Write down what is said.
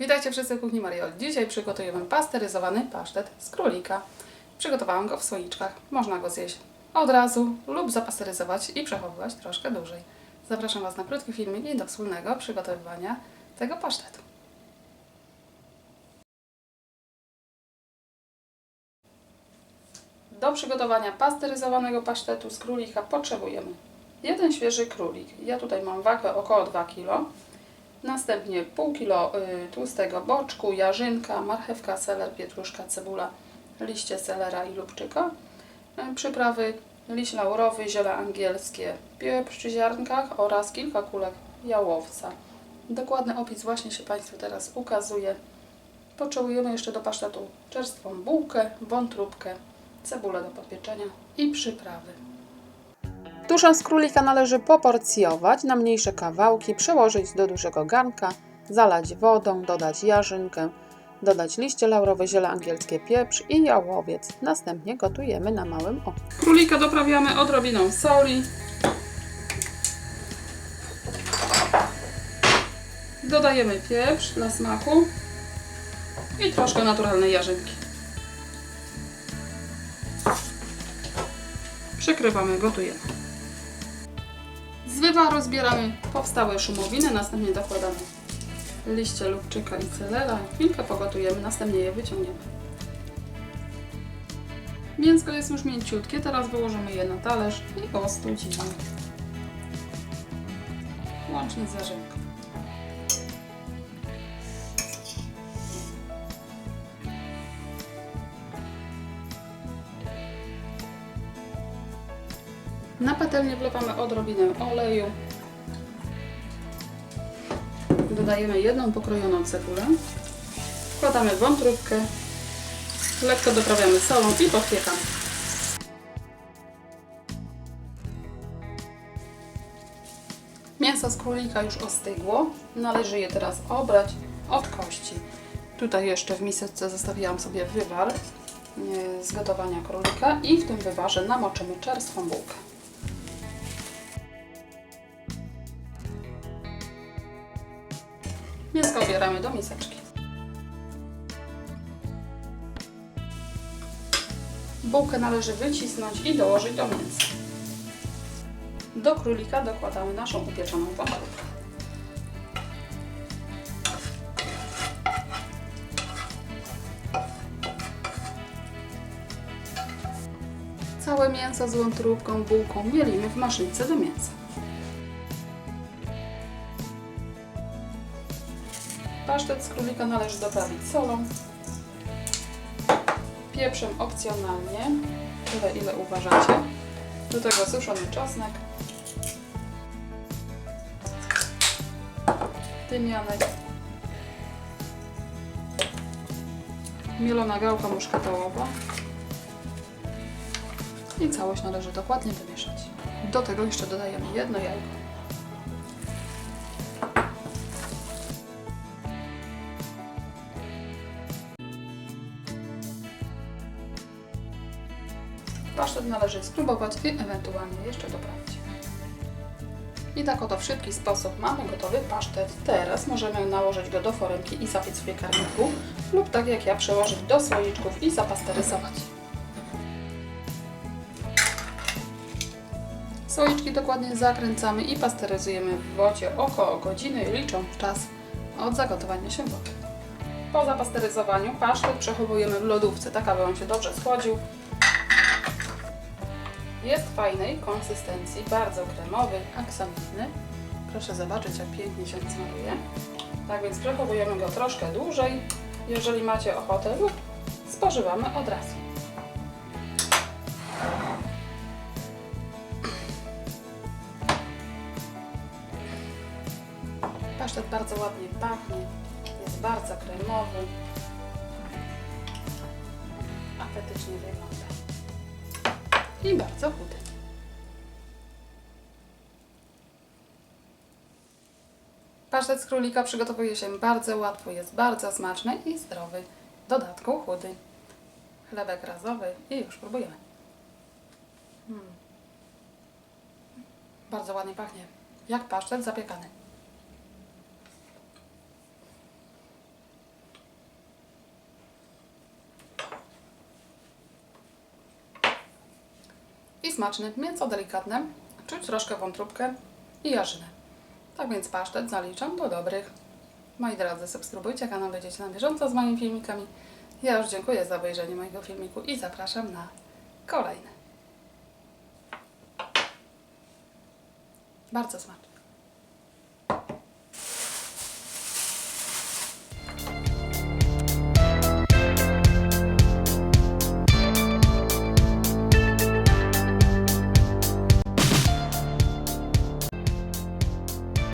Witajcie wszyscy w kuchni Marioli. Dzisiaj przygotujemy pasteryzowany pasztet z królika. Przygotowałam go w słoiczkach. Można go zjeść od razu lub zapasteryzować i przechowywać troszkę dłużej. Zapraszam Was na krótki filmik i do wspólnego przygotowywania tego pasztetu. Do przygotowania pasteryzowanego pasztetu z królika potrzebujemy jeden świeży królik. Ja tutaj mam wagę około 2 kg. Następnie pół kilo y, tłustego boczku, jarzynka, marchewka, seler, pietruszka, cebula, liście selera i lubczyka. Y, Przyprawy liść laurowy, ziele angielskie, pieprz przy ziarnkach oraz kilka kulek jałowca. Dokładny opis właśnie się Państwu teraz ukazuje. Potrzebujemy jeszcze do pasztetu czerstwą bułkę, wątróbkę, cebulę do podpieczenia i przyprawy. Tuszę z królika należy poporcjować na mniejsze kawałki, przełożyć do dużego garnka, zalać wodą, dodać jarzynkę, dodać liście laurowe, ziele angielskie, pieprz i jałowiec. Następnie gotujemy na małym ogniu. Królika doprawiamy odrobiną soli. Dodajemy pieprz dla smaku i troszkę naturalnej jarzynki. Przykrywamy, gotujemy. Z wywaru zbieramy powstałe szumowiny, następnie dokładamy liście lubczyka i celera. Chwilkę pogotujemy, następnie je wyciągniemy. Mięsko jest już mięciutkie, teraz wyłożymy je na talerz i ostudzimy. Łącznie z jarzynką. Na patelnię wlewamy odrobinę oleju. Dodajemy jedną pokrojoną cebulę. Wkładamy wątróbkę. Lekko doprawiamy solą i podpiekamy. Mięso z królika już ostygło. Należy je teraz obrać od kości. Tutaj jeszcze w miseczce zostawiłam sobie wywar e, z gotowania królika i w tym wywarze namoczymy czerstwą bułkę. Mięsko obieramy do miseczki. Bułkę należy wycisnąć i dołożyć do mięsa. Do królika dokładamy naszą upieczoną wątróbkę. Całe mięso z wątróbką, bułką mielimy w maszynce do mięsa. Pasztet z królika należy doprawić solą, pieprzem opcjonalnie, tyle ile uważacie. Do tego suszony czosnek, tymianek, mielona gałka muszkatołowa i całość należy dokładnie wymieszać. Do tego jeszcze dodajemy jedno jajko. Pasztet należy spróbować i ewentualnie jeszcze doprawić. I tak oto w szybki sposób mamy gotowy pasztet. Teraz możemy nałożyć go do foremki i zapiec w piekarniku lub tak jak ja przełożyć do słoiczków i zapasteryzować. Słoiczki dokładnie zakręcamy i pasteryzujemy w wodzie około godziny, licząc czas od zagotowania się wody. Po zapasteryzowaniu pasztet przechowujemy w lodówce, tak aby on się dobrze schłodził. Jest fajnej konsystencji, bardzo kremowy, aksamitny. Proszę zobaczyć, jak pięknie się smaruje. Tak więc przechowujemy go troszkę dłużej, jeżeli macie ochotę, lub spożywamy od razu. Pasztet bardzo ładnie pachnie, jest bardzo kremowy, apetycznie wygląda i bardzo chudy. Pasztet z królika przygotowuje się bardzo łatwo, jest bardzo smaczny i zdrowy. W dodatku chudy. Chlebek razowy i już próbujemy. Mm. Bardzo ładnie pachnie. Jak pasztet zapiekany. I smaczny, mięso delikatne, czuć troszkę wątróbkę i jarzynę. Tak więc pasztet zaliczam do dobrych. Moi drodzy, subskrybujcie kanał, będziecie na bieżąco z moimi filmikami. Ja już dziękuję za obejrzenie mojego filmiku i zapraszam na kolejny. Bardzo smaczny.